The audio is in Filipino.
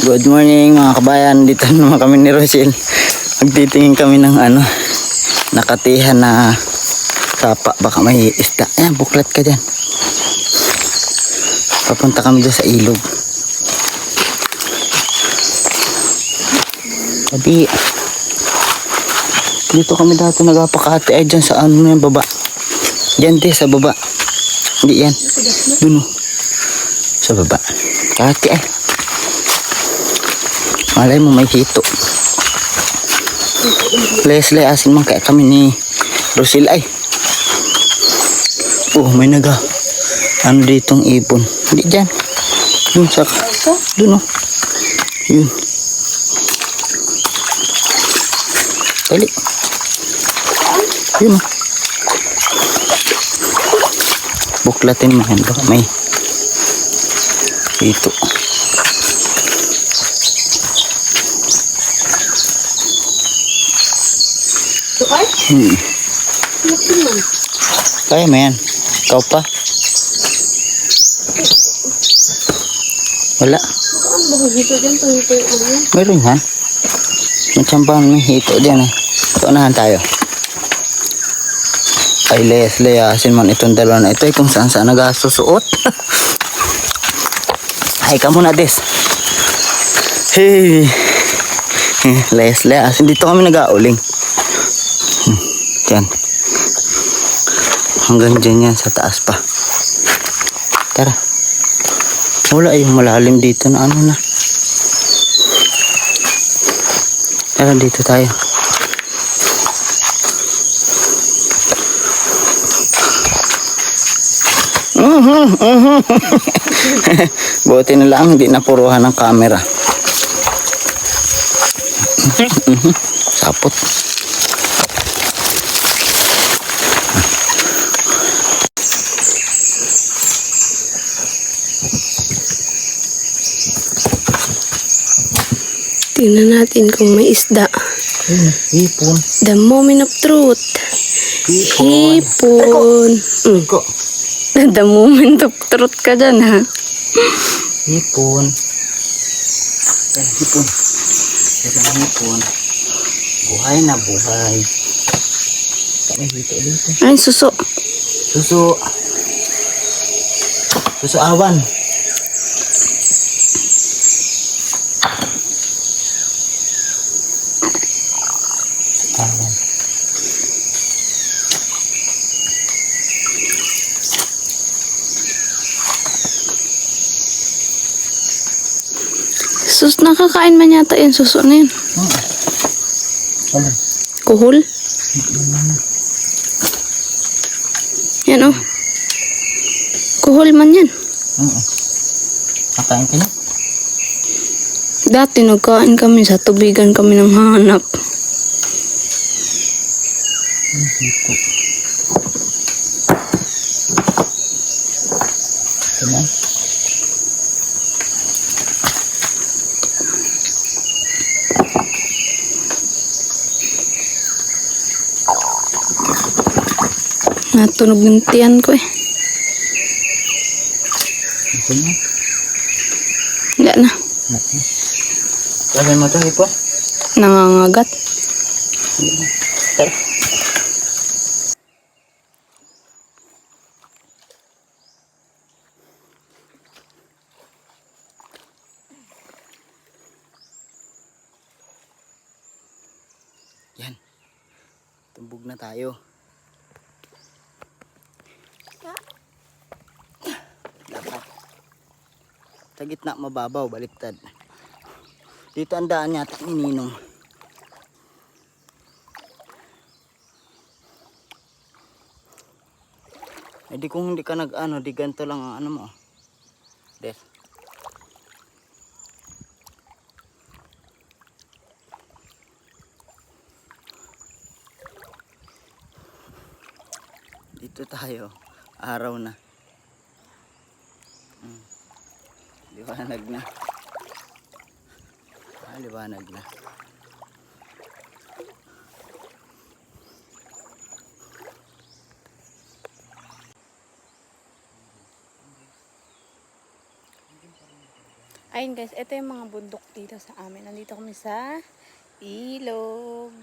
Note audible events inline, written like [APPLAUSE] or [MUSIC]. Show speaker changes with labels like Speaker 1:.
Speaker 1: Good morning mga kabayan. Dito [LAUGHS] naman kami ni Rochelle. Magtitingin kami ng ano, nakatihan na sapa. Baka may isda. Ayan, buklat ka dyan. Papunta kami dyan sa ilog. Sabi, dito kami dati nagapakati ay dyan sa ano na baba. Diyan te, sa baba. Hindi yan. Doon oh. Sa baba. Kati ay. Malay mo may hito. Leslie, asin man kaya kami ni Rosil ay. Oh, may naga. Ano ditong ibon. Hindi dyan. Yun sa... Doon oh. Yun. Dali. Yun oh. Buklatin mo yan. Baka may hito.
Speaker 2: Sukay?
Speaker 1: Hmm. Kaya mo yan. Ikaw pa. Wala. Meron yan. May tsambahan may hito dyan eh. Paunahan tayo. Ay, Leslie, asin man itong dalawa na ito eh, kung saan saan nagasusuot. [LAUGHS] Ay, ka muna, Des. Hey. Eh, Leslie, asin dito kami nag-auling. Diyan. Hanggang dyan yan, sa taas pa. Tara. Wala yung malalim dito na ano na. Tara dito tayo. [LAUGHS] Buti na lang hindi napuruhan ng camera. [LAUGHS] Sapot.
Speaker 2: Tingnan natin kung may isda.
Speaker 1: Hipon.
Speaker 2: The moment of truth. Hipon. Mm.
Speaker 1: Ko. [LAUGHS]
Speaker 2: The moment of truth ka dyan ha.
Speaker 1: Hipon. Ay, hipon. Isang hipon. Buhay na buhay. Kami dito dito.
Speaker 2: Ay, suso.
Speaker 1: Suso. Suso awan. Awan.
Speaker 2: Sus, nakakain man yata yung suso na yun.
Speaker 1: Ano?
Speaker 2: Kuhol. Yan oh. Kuhol man yan.
Speaker 1: Oo. Nakain ka na?
Speaker 2: Dati nagkain kami sa tubigan kami ng hanap.
Speaker 1: Hito. Ito
Speaker 2: Natunog yung tiyan ko eh.
Speaker 1: Ito na.
Speaker 2: Wala na.
Speaker 1: Sabi mo ito, hipo?
Speaker 2: Nangangagat.
Speaker 1: Tara. Yan. Tumbog na tayo. Dapat. Sa gitna mababaw, baliktad. Dito ang daan yata ni Ninong. Eh di kung hindi ka nag ano, di ganito lang ang ano mo. Des. Dito tayo. Araw na. Hmm. Liwanag na. Ah, liwanag na.
Speaker 2: Ayun guys, ito yung mga bundok dito sa amin. Nandito kami sa ilog.